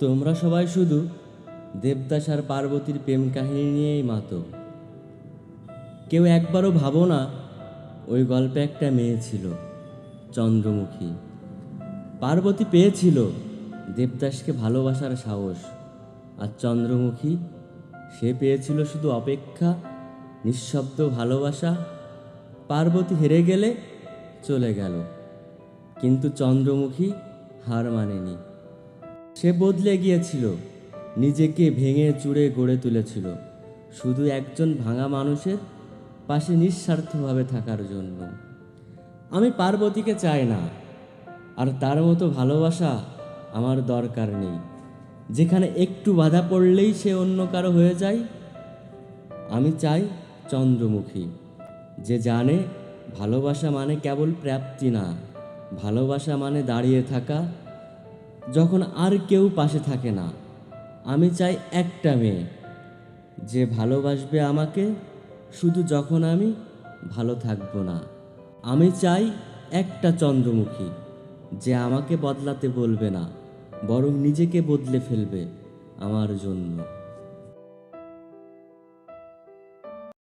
তোমরা সবাই শুধু দেবদাস আর পার্বতীর প্রেম কাহিনী নিয়েই মাতো। কেউ একবারও ভাবো না, ওই গল্পে একটা মেয়ে ছিল, চন্দ্রমুখী। পার্বতী পেয়েছিল দেবদাসকে ভালোবাসার সাহস, আর চন্দ্রমুখী, সে পেয়েছিল শুধু অপেক্ষা, নিঃশব্দ ভালোবাসা। পার্বতী হেরে গেলে চলে গেল, কিন্তু চন্দ্রমুখী হার মানেনি। সে বদলে গিয়েছিল। নিজেকে ভেঙে চুড়ে গড়ে তুলেছিল। শুধু একজন ভাঙা মানুষের পাশে নিঃস্বার্থভাবে থাকার জন্য। আমি পার্বতীকে চাই না। আর তার মতো ভালোবাসা আমার দরকার নেই। যেখানে একটু বাধা পড়লেই সে অন্য কারও হয়ে যায়। আমি চাই চন্দ্রমুখী। যে জানে ভালোবাসা মানে কেবল প্রাপ্তি না, ভালোবাসা মানে দাঁড়িয়ে থাকা যখন আর কেউ পাশে থাকে না, আমি চাই একটা মেয়ে। যে ভালোবাসবে আমাকে, শুধু যখন আমি ভালো থাকব না। আমি চাই একটা চন্দ্রমুখী, যে আমাকে বদলাতে বলবে না, বরং নিজেকে বদলে ফেলবে আমার জন্য।